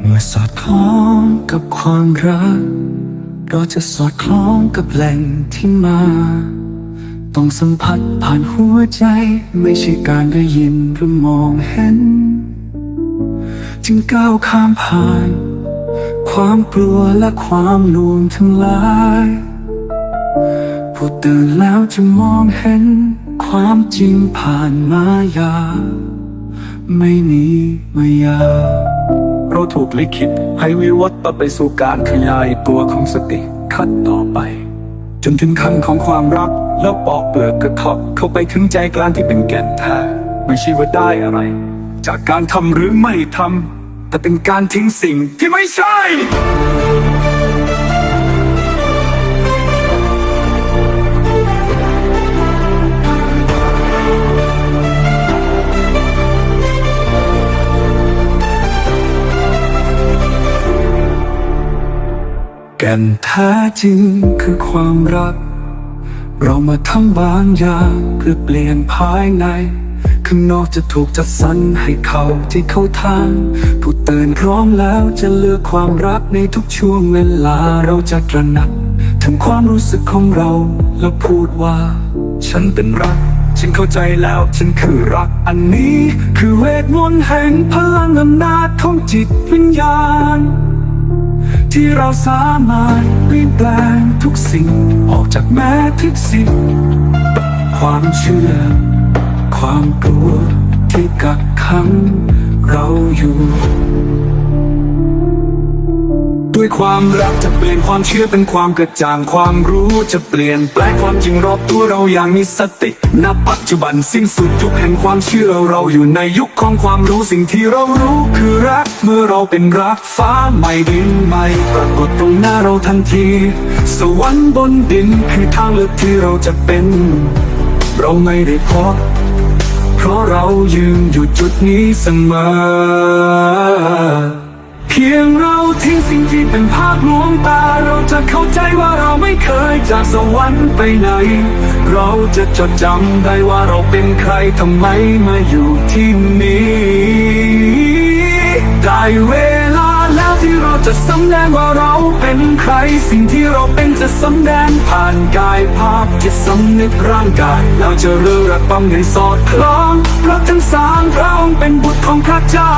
เมื่อสอดคล้องกับความรัก เราจะสอดคล้องกับแหล่งที่มา ต้องสัมผัสผ่านหัวใจ ไม่ใช่การได้ยินหรือมองเห็น จึงก้าวข้ามผ่าน ความกลัวและความลวงทั้งหลายผู้ตื่นแล้วจะมองเห็น ความจริงผ่านมายา ไม่หนีมายา กลิขิตให้วิวัฒน์ไปสู่การขยายตัวของสติขั้นต่อไป จนถึงขั้นของความรัก แล้วปอกเปลือกกระทบเข้าไปถึงใจกลางที่เป็นแก่นแท้ไม่ใช่ว่าได้อะไร จากการทำหรือไม่ทำแต่เป็นการทิ้งสิ่งที่ไม่ใช่ แก่นแท้จริงคือความรัก เรามาทำบางอย่างเพื่อเปลี่ยนภายใน ข้างนอกจะถูกจัดสรรให้เขาที่เข้าทาง ผู้ตื่นพร้อมแล้วจะเลือกความรักในทุกช่วงเวลาเราจะตระหนัก ถึงความรู้สึกของเราแล้วพูดว่า ฉันเป็นรัก ฉันเข้าใจแล้วฉันคือรัก อันนี้คือเวทมนต์แห่งพลังอำนาจของจิตวิญญาณ ที่เราสามารถเปลี่ยนแปลงทุกสิ่ง ออกจากแม้ทุกสิ่ง ความเชื่อ ความกลัวที่กักขังเราอยู่ ด้วยความรักจะเปลี่ยนความเชื่อเป็นความกระจ่างความรู้จะเปลี่ยนแปลงความจริงรอบตัวเราอย่างมีสติณปัจจุบันสิ้นสุดยุคแห่งความเชื่อเราอยู่ในยุคของความรู้สิ่งที่เรารู้คือรักเมื่อเราเป็นรักฟ้าใหม่ดินใหม่ปรากฏตรงหน้าเราทันที สวรรค์บนดินคือทางเลือกที่เราจะเป็น เราไม่ได้พบเพราะเรายืนอยู่จุดนี้เสมอ เข้าใจว่าเราไม่เคยจากสวรรค์ไปไหน เราจะจดจำได้ว่าเราเป็นใครทำไมมาอยู่ที่นี่ได้เว จะสำแดงว่าเราเป็นใคร สิ่งที่เราเป็นจะสำแดงผ่านกายภาพที่สำนึกร่างกายเราจะเรือระบำให้สอดคล้องเพราะทั้งสามพระองค์เป็นบุตรของพระเจ้า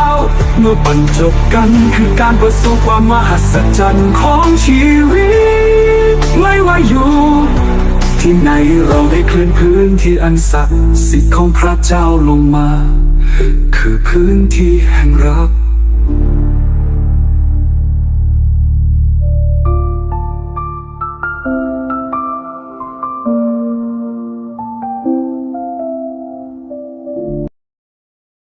เมื่อบรรจบกันคือการประสบความมหัศจรรย์ของชีวิต ไม่ว่าอยู่ที่ไหนเราได้เคลื่อนพื้นที่อันศักดิ์สิทธิ์ของพระเจ้าลงมา คือพื้นที่แห่งรัก